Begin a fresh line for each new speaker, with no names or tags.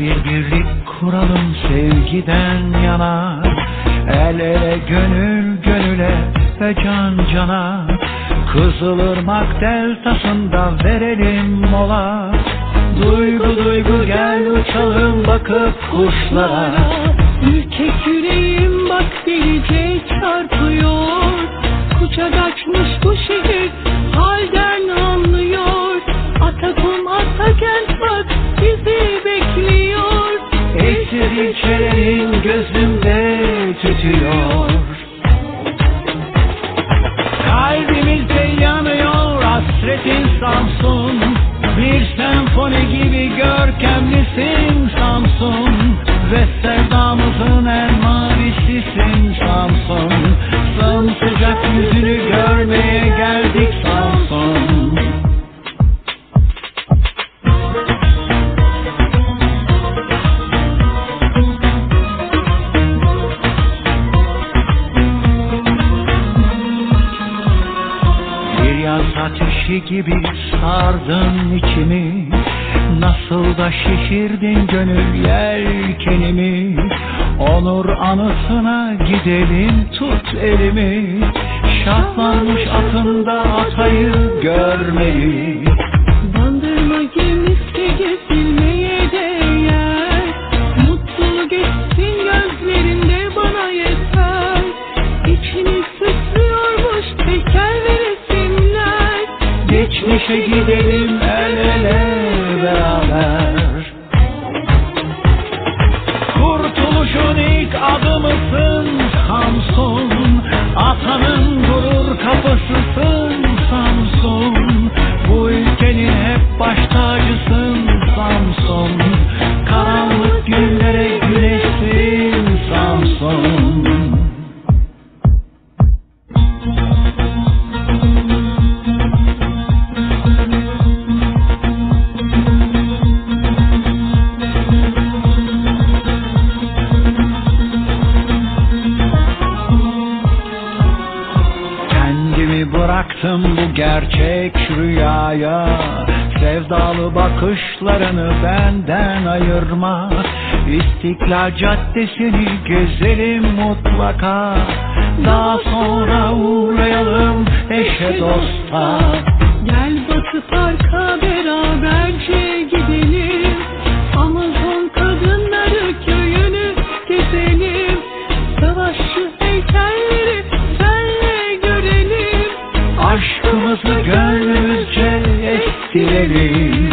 bir birlik kuralım sevgiden yana. El ele gönül gönüle ve can cana. Kızılırmak deltasında verelim mola. Duygu duygu gel uçalım bakıp kuşlara.
Ürkek yüreğim bak delice çarpıyor Kucak aç
tütüyor Kalbimizde yanıyor hasretin Samsun Bir senfoni gibi görkemlisin ateşi gibi sardın içimi. Nasıl da şişirdin gönül yelkenimi. Onur anısına gidelim tut elimi. Şahlanmış atında atayı görmeyi Geçmişe gidelim el Baktım bu gerçek rüyaya Sevdalı bakışlarını benden ayırma. İstiklal Caddesi'ni gezelim mutlaka Daha sonra uğrayalım eşe dosta.
Gel Batı Park'a
city